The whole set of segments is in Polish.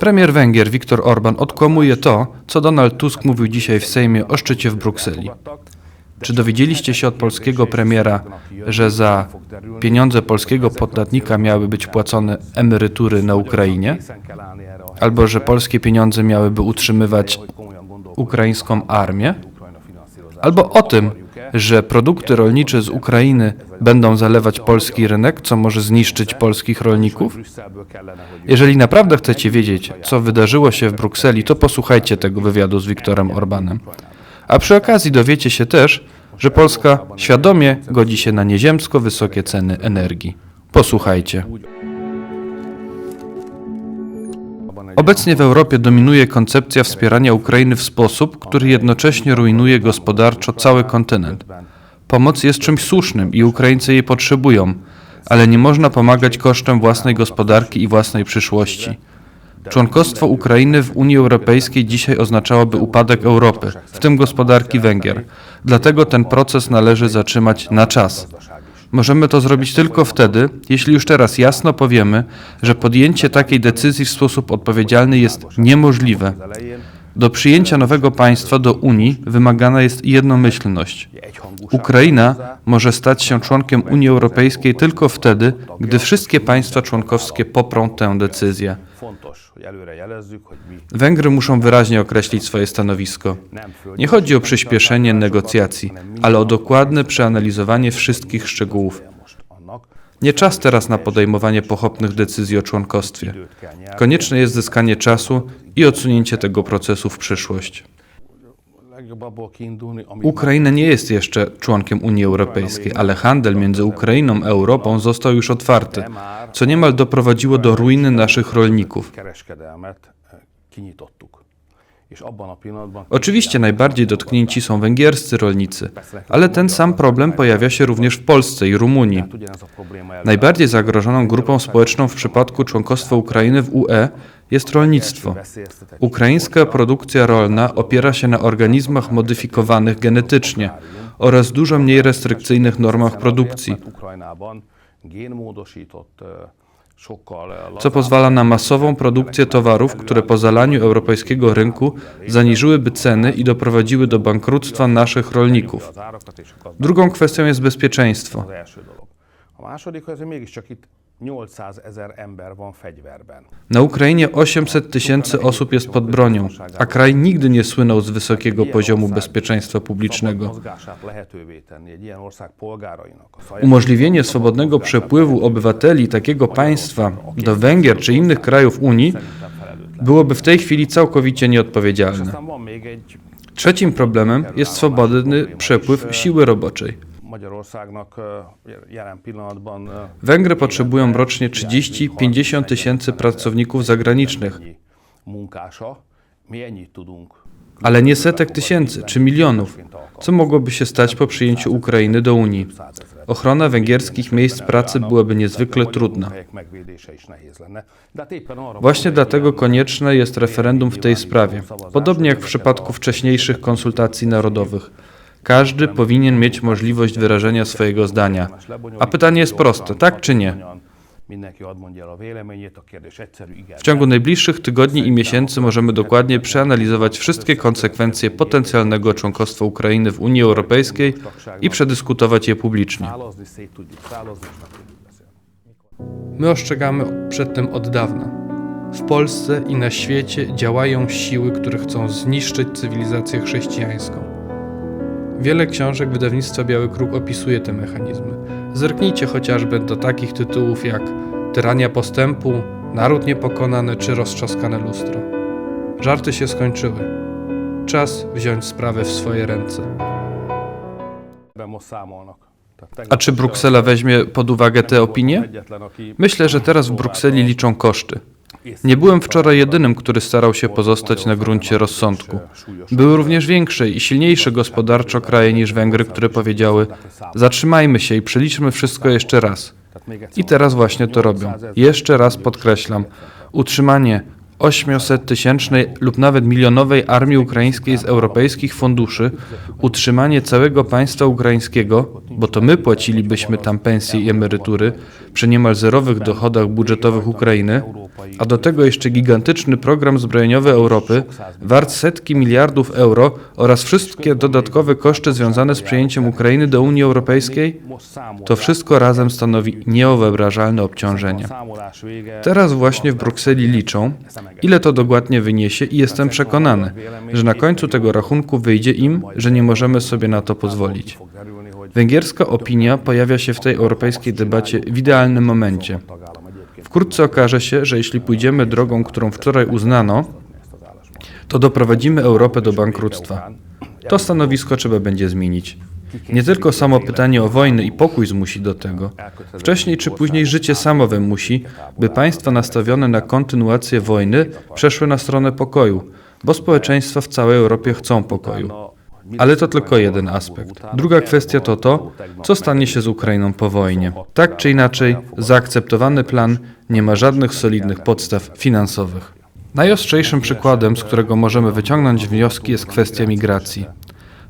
Premier Węgier Viktor Orban odkłamuje to, co Donald Tusk mówił dzisiaj w Sejmie o szczycie w Brukseli. Czy dowiedzieliście się od polskiego premiera, że za pieniądze polskiego podatnika miały być płacone emerytury na Ukrainie? Albo że polskie pieniądze miałyby utrzymywać ukraińską armię? Albo o tym, że produkty rolnicze z Ukrainy będą zalewać polski rynek, co może zniszczyć polskich rolników? Jeżeli naprawdę chcecie wiedzieć, co wydarzyło się w Brukseli, to posłuchajcie tego wywiadu z Viktorem Orbanem. A przy okazji dowiecie się też, że Polska świadomie godzi się na nieziemsko wysokie ceny energii. Posłuchajcie. Obecnie w Europie dominuje koncepcja wspierania Ukrainy w sposób, który jednocześnie rujnuje gospodarczo cały kontynent. Pomoc jest czymś słusznym i Ukraińcy jej potrzebują, ale nie można pomagać kosztem własnej gospodarki i własnej przyszłości. Członkostwo Ukrainy w Unii Europejskiej dzisiaj oznaczałoby upadek Europy, w tym gospodarki Węgier. Dlatego ten proces należy zatrzymać na czas. Możemy to zrobić tylko wtedy, jeśli już teraz jasno powiemy, że podjęcie takiej decyzji w sposób odpowiedzialny jest niemożliwe. Do przyjęcia nowego państwa do Unii wymagana jest jednomyślność. Ukraina może stać się członkiem Unii Europejskiej tylko wtedy, gdy wszystkie państwa członkowskie poprą tę decyzję. Węgry muszą wyraźnie określić swoje stanowisko. Nie chodzi o przyspieszenie negocjacji, ale o dokładne przeanalizowanie wszystkich szczegółów. Nie czas teraz na podejmowanie pochopnych decyzji o członkostwie. Konieczne jest zyskanie czasu i odsunięcie tego procesu w przyszłość. Ukraina nie jest jeszcze członkiem Unii Europejskiej, ale handel między Ukrainą a Europą został już otwarty, co niemal doprowadziło do ruiny naszych rolników. Oczywiście najbardziej dotknięci są węgierscy rolnicy, ale ten sam problem pojawia się również w Polsce i Rumunii. Najbardziej zagrożoną grupą społeczną w przypadku członkostwa Ukrainy w UE jest rolnictwo. Ukraińska produkcja rolna opiera się na organizmach modyfikowanych genetycznie oraz dużo mniej restrykcyjnych normach produkcji, co pozwala na masową produkcję towarów, które po zalaniu europejskiego rynku zaniżyłyby ceny i doprowadziły do bankructwa naszych rolników. Drugą kwestią jest bezpieczeństwo. A második, hogy mégiscsak itt 800 ezer ember van fegyverben. Na Ukrainie 800 tysięcy osób jest pod bronią, a kraj nigdy nie słynął z wysokiego poziomu bezpieczeństwa publicznego. Umożliwienie swobodnego przepływu obywateli takiego państwa do Węgier czy innych krajów Unii byłoby w tej chwili całkowicie nieodpowiedzialne. Trzecim problemem jest swobodny przepływ siły roboczej. Pillanatban ö, Węgry potrzebują rocznie 30-50 tysięcy pracowników zagranicznych, ale nie setek tysięcy czy milionów. Co mogłoby się stać po przyjęciu Ukrainy do Unii? Ochrona węgierskich miejsc pracy byłaby niezwykle trudna. Właśnie dlatego konieczne jest referendum w tej sprawie, podobnie jak w przypadku wcześniejszych konsultacji narodowych. Każdy powinien mieć możliwość wyrażenia swojego zdania. A pytanie jest proste, tak czy nie? W ciągu najbliższych tygodni i miesięcy możemy dokładnie przeanalizować wszystkie konsekwencje potencjalnego członkostwa Ukrainy w Unii Europejskiej i przedyskutować je publicznie. My ostrzegamy przed tym od dawna. W Polsce i na świecie działają siły, które chcą zniszczyć cywilizację chrześcijańską. Wiele książek wydawnictwa Biały Kruk opisuje te mechanizmy. Zerknijcie chociażby do takich tytułów jak Tyrania postępu, Naród niepokonany czy Roztrzaskane lustro. Żarty się skończyły. Czas wziąć sprawę w swoje ręce. A czy Bruksela weźmie pod uwagę te opinie? Myślę, że teraz w Brukseli liczą koszty. Nie byłem wczoraj jedynym, który starał się pozostać na gruncie rozsądku. Były również większe i silniejsze gospodarczo kraje niż Węgry, które powiedziały: Zatrzymajmy się i przeliczmy wszystko jeszcze raz. I teraz właśnie to robią. Jeszcze raz podkreślam: utrzymanie 800-tysięcznej lub nawet milionowej armii ukraińskiej z europejskich funduszy, utrzymanie całego państwa ukraińskiego, bo to my płacilibyśmy tam pensje i emerytury przy niemal zerowych dochodach budżetowych Ukrainy, a do tego jeszcze gigantyczny program zbrojeniowy Europy, wart setki miliardów euro oraz wszystkie dodatkowe koszty związane z przyjęciem Ukrainy do Unii Europejskiej, to wszystko razem stanowi niewyobrażalne obciążenie. Teraz właśnie w Brukseli liczą, ile to dokładnie wyniesie i jestem przekonany, że na końcu tego rachunku wyjdzie im, że nie możemy sobie na to pozwolić. Węgierska opinia pojawia się w tej europejskiej debacie w idealnym momencie. Wkrótce okaże się, że jeśli pójdziemy drogą, którą wczoraj uznano, to doprowadzimy Europę do bankructwa. To stanowisko trzeba będzie zmienić. Nie tylko samo pytanie o wojnę i pokój zmusi do tego. Wcześniej czy później życie samo wymusi, by państwa nastawione na kontynuację wojny przeszły na stronę pokoju, bo społeczeństwa w całej Europie chcą pokoju. Ale to tylko jeden aspekt. Druga kwestia to to, co stanie się z Ukrainą po wojnie. Tak czy inaczej, zaakceptowany plan nie ma żadnych solidnych podstaw finansowych. Najostrzejszym przykładem, z którego możemy wyciągnąć wnioski, jest kwestia migracji.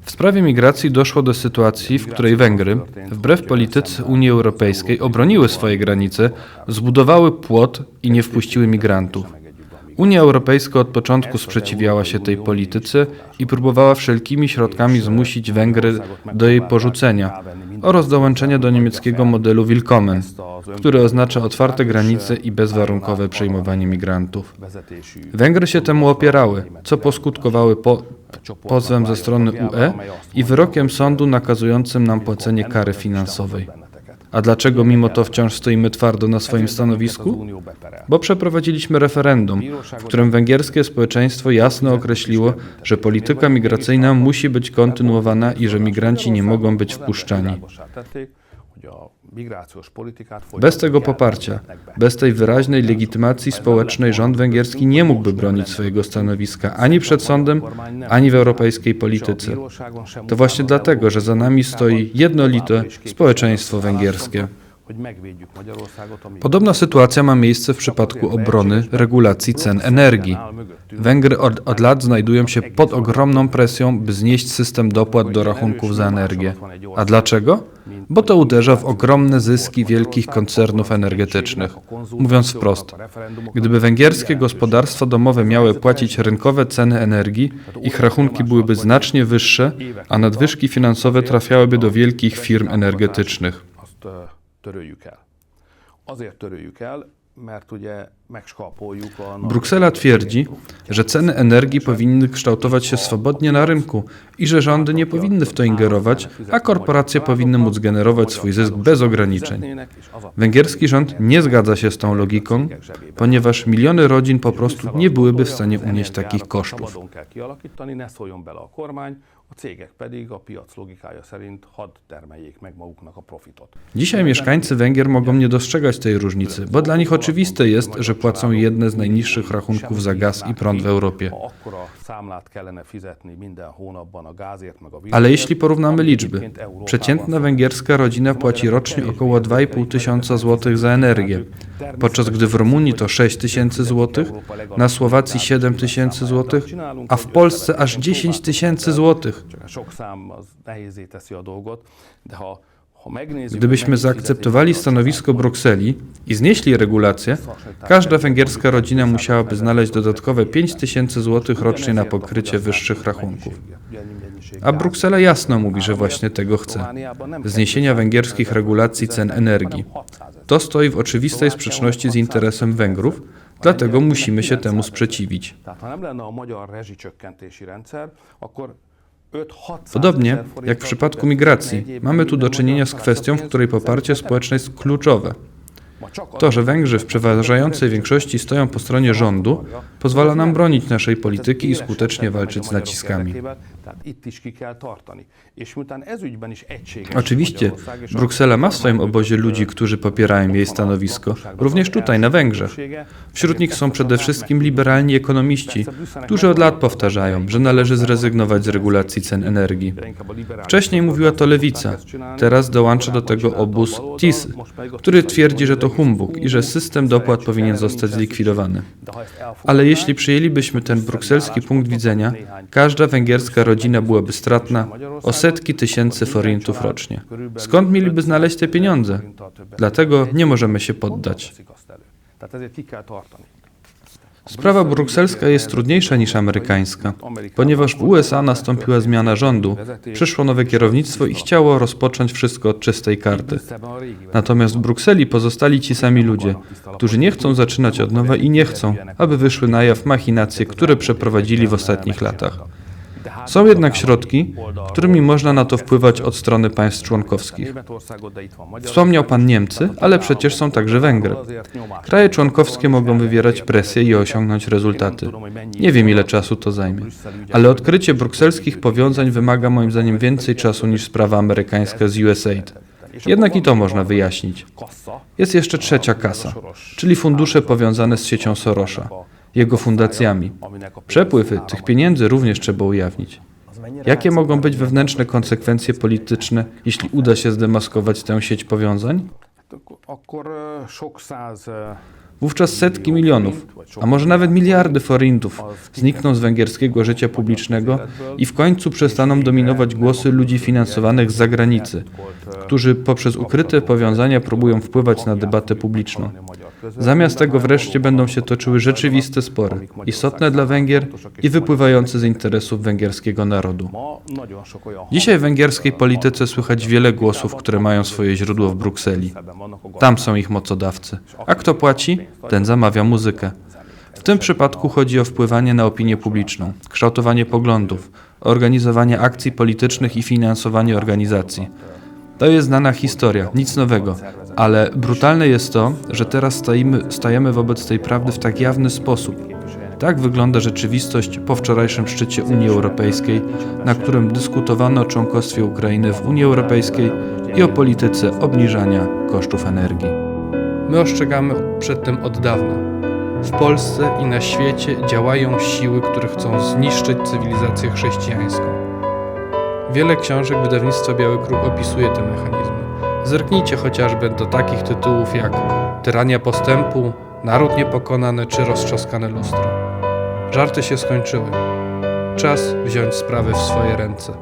W sprawie migracji doszło do sytuacji, w której Węgry, wbrew polityce Unii Europejskiej, obroniły swoje granice, zbudowały płot i nie wpuściły migrantów. Unia Europejska od początku sprzeciwiała się tej polityce i próbowała wszelkimi środkami zmusić Węgry do jej porzucenia oraz dołączenia do niemieckiego modelu Willkommen, który oznacza otwarte granice i bezwarunkowe przyjmowanie migrantów. Węgry się temu opierały, co poskutkowały po, pozwem ze strony UE i wyrokiem sądu nakazującym nam płacenie kary finansowej. A dlaczego mimo to wciąż stoimy twardo na swoim stanowisku? Bo przeprowadziliśmy referendum, w którym węgierskie społeczeństwo jasno określiło, że polityka migracyjna musi być kontynuowana i że migranci nie mogą być wpuszczani. Bez tego poparcia, bez tej wyraźnej legitymacji społecznej rząd węgierski nie mógłby bronić swojego stanowiska ani przed sądem, ani w europejskiej polityce. To właśnie dlatego, że za nami stoi jednolite społeczeństwo węgierskie. Podobna sytuacja ma miejsce w przypadku obrony regulacji cen energii. Węgry od, od lat znajdują się pod ogromną presją, by znieść system dopłat do rachunków za energię. A dlaczego? Bo to uderza w ogromne zyski wielkich koncernów energetycznych. Mówiąc wprost, gdyby węgierskie gospodarstwa domowe miały płacić rynkowe ceny energii, ich rachunki byłyby znacznie wyższe, a nadwyżki finansowe trafiałyby do wielkich firm energetycznych. Töröljük el. Azért töröljük el. Bruksela twierdzi, że ceny energii powinny kształtować się swobodnie na rynku i że rządy nie powinny w to ingerować, a korporacje powinny móc generować swój zysk bez ograniczeń. Węgierski rząd nie zgadza się z tą logiką, ponieważ miliony rodzin po prostu nie byłyby w stanie unieść takich kosztów. A cégek pedig a piac logikája szerint hadd termeljék meg maguknak a profitot. Dzisiaj mieszkańcy Węgier mogą nie dostrzegać tej różnicy, bo dla nich oczywiste jest, że płacą jedne z najniższych rachunków za gaz i prąd w Europie. Ale jeśli porównamy liczby, przeciętna węgierska rodzina płaci rocznie około 2,5 tysiąca złotych za energię, podczas gdy w Rumunii to 6 tysięcy złotych, na Słowacji 7 tysięcy złotych, a w Polsce aż 10 tysięcy złotych. Sok szám az nehézé teszi a dolgot, de ha, Gdybyśmy zaakceptowali stanowisko Brukseli i znieśli regulacje, każda węgierska rodzina musiałaby znaleźć dodatkowe 5 tysięcy złotych rocznie na pokrycie wyższych rachunków. A Bruksela jasno mówi, że właśnie tego chce. Zniesienia węgierskich regulacji cen energii. To stoi w oczywistej sprzeczności z interesem Węgrów, dlatego musimy się temu sprzeciwić. Tehát ha nem lenne a magyar rezsicsökkentési rendszer, akkor 5-600 Podobnie jak w przypadku migracji, mamy tu do czynienia z kwestią, w której poparcie społeczne jest kluczowe. To, że Węgrzy w przeważającej większości stoją po stronie rządu, pozwala nam bronić naszej polityki i skutecznie walczyć z naciskami. Oczywiście, Bruksela ma w swoim obozie ludzi, którzy popierają jej stanowisko, również tutaj, na Węgrzech. Wśród nich są przede wszystkim liberalni ekonomiści, którzy od lat powtarzają, że należy zrezygnować z regulacji cen energii. Wcześniej mówiła to lewica, teraz dołącza do tego obóz TISY, który twierdzi, że to humbug i że system dopłat powinien zostać zlikwidowany. Ale jeśli przyjęlibyśmy ten brukselski punkt widzenia, każda węgierska rodzina byłaby stratna o setki tysięcy forintów rocznie. Skąd mieliby znaleźć te pieniądze? Dlatego nie możemy się poddać. Sprawa brukselska jest trudniejsza niż amerykańska, ponieważ w USA nastąpiła zmiana rządu, przyszło nowe kierownictwo i chciało rozpocząć wszystko od czystej karty. Natomiast w Brukseli pozostali ci sami ludzie, którzy nie chcą zaczynać od nowa i nie chcą, aby wyszły na jaw machinacje, które przeprowadzili w ostatnich latach. Są jednak środki, którymi można na to wpływać od strony państw członkowskich. Wspomniał pan Niemcy, ale przecież są także Węgry. Kraje członkowskie mogą wywierać presję i osiągnąć rezultaty. Nie wiem, ile czasu to zajmie, ale odkrycie brukselskich powiązań wymaga moim zdaniem więcej czasu niż sprawa amerykańska z USAID. Jednak i to można wyjaśnić. Jest jeszcze trzecia kasa, czyli fundusze powiązane z siecią Sorosza, jego fundacjami. Przepływy tych pieniędzy również trzeba ujawnić. Jakie mogą być wewnętrzne konsekwencje polityczne, jeśli uda się zdemaskować tę sieć powiązań? Wówczas setki milionów, a może nawet miliardy forintów znikną z węgierskiego życia publicznego i w końcu przestaną dominować głosy ludzi finansowanych z zagranicy, którzy poprzez ukryte powiązania próbują wpływać na debatę publiczną. Zamiast tego wreszcie będą się toczyły rzeczywiste spory, istotne dla Węgier i wypływające z interesów węgierskiego narodu. Dzisiaj w węgierskiej polityce słychać wiele głosów, które mają swoje źródło w Brukseli. Tam są ich mocodawcy. A kto płaci? Ten zamawia muzykę. W tym przypadku chodzi o wpływanie na opinię publiczną, kształtowanie poglądów, organizowanie akcji politycznych i finansowanie organizacji. To jest znana historia, nic nowego, ale brutalne jest to, że teraz stajemy, stajemy wobec tej prawdy w tak jawny sposób. Tak wygląda rzeczywistość po wczorajszym szczycie Unii Europejskiej, na którym dyskutowano o członkostwie Ukrainy w Unii Europejskiej i o polityce obniżania kosztów energii. My ostrzegamy przed tym od dawna. W Polsce i na świecie działają siły, które chcą zniszczyć cywilizację chrześcijańską. Wiele książek wydawnictwa Biały Kruk opisuje te mechanizmy. Zerknijcie chociażby do takich tytułów jak Tyrania postępu, Naród niepokonany czy Roztrzaskane lustro. Żarty się skończyły. Czas wziąć sprawy w swoje ręce.